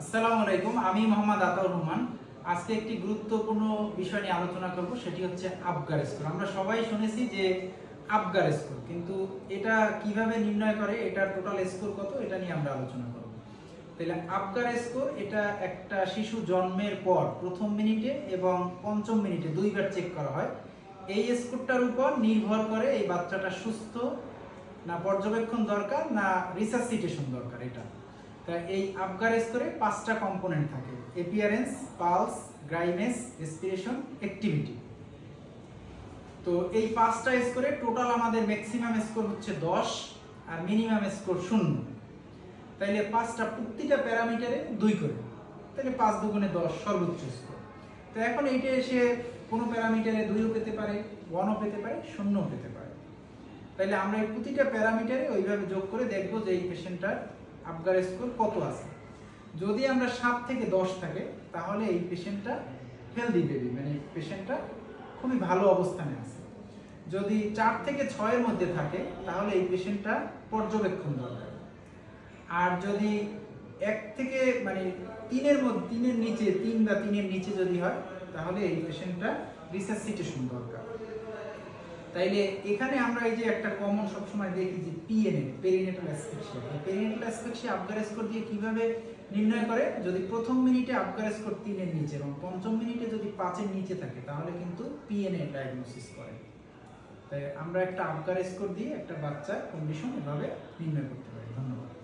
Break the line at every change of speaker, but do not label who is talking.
আসসালামু আলাইকুম, আমি মোহাম্মদ আতাউর রহমান। আজকে একটি গুরুত্বপূর্ণ বিষয় নিয়ে আলোচনা করব, সেটি হচ্ছে আবগার স্কোর আমরা সবাই শুনেছি যে আবগার স্কোর কিন্তু এটা কীভাবে নির্ণয় করে, এটার টোটাল স্কোর কত, এটা নিয়ে আমরা আলোচনা করব। তাহলে আবগার স্কোর এটা একটা শিশু জন্মের পর প্রথম মিনিটে এবং পঞ্চম মিনিটে দুইবার চেক করা হয়। এই স্কোরটার উপর নির্ভর করে এই বাচ্চাটা সুস্থ, না পর্যবেক্ষণ দরকার, না রিসাসিটেশন দরকার, এটা। এই আবগার স্কোরে পাঁচটা কম্পোনেন্ট থাকে। Appearance pulse grimace respiration activity তো এই পাঁচটা স্কোরে টোটাল আমাদের ম্যাক্সিমাম স্কোর হচ্ছে দশ আর মিনিমাম স্কোর শূন্য। তাইলে পাঁচটা প্রতিটা প্যারামিটারে দুই করে। তাহলে পাঁচ দুগুণে দশ সর্বোচ্চ স্কোর তো এখন এইটা এসে কোনো প্যারামিটারে দুইও পেতে পারে, ওয়ানও পেতে পারে, শূন্যও পেতে পারে। তাইলে আমরা এই প্রতিটা প্যারামিটারে ওইভাবে যোগ করে দেখব যে এই পেশেন্টটার আবগার স্কোর কত আছে? যদি আমরা সাত থেকে দশ থাকে, তাহলে এই পেশেন্টটা হেলদি বেবি মানে পেশেন্টটা খুবই ভালো অবস্থানে আছে। যদি চার থেকে ছয়ের মধ্যে থাকে, তাহলে এই পেশেন্টটা পর্যবেক্ষণ দরকার। আর যদি এক থেকে মানে তিনের মধ্যে তিনের নিচে, তিন বা তিনের নিচে যদি হয়, তাহলে এই পেশেন্টটা রিসাসিটেশন দরকার। তাইলে এখানে আমরা এই যে একটা কমন সবসময় দেখি যে PNA perinatal asphyxia perinatal asphyxia Apgar score দিয়ে কীভাবে নির্ণয় করে? যদি প্রথম মিনিটে আবগার স্কোর তিনের নিচে এবং পঞ্চম মিনিটে যদি পাঁচের নিচে থাকে, তাহলে কিন্তু পিএনএ ডায়াগনোসিস করে। তাই আমরা একটা আবগার স্কোর দিয়ে একটা বাচ্চার কন্ডিশন এভাবে নির্ণয় করতে পারি। ধন্যবাদ।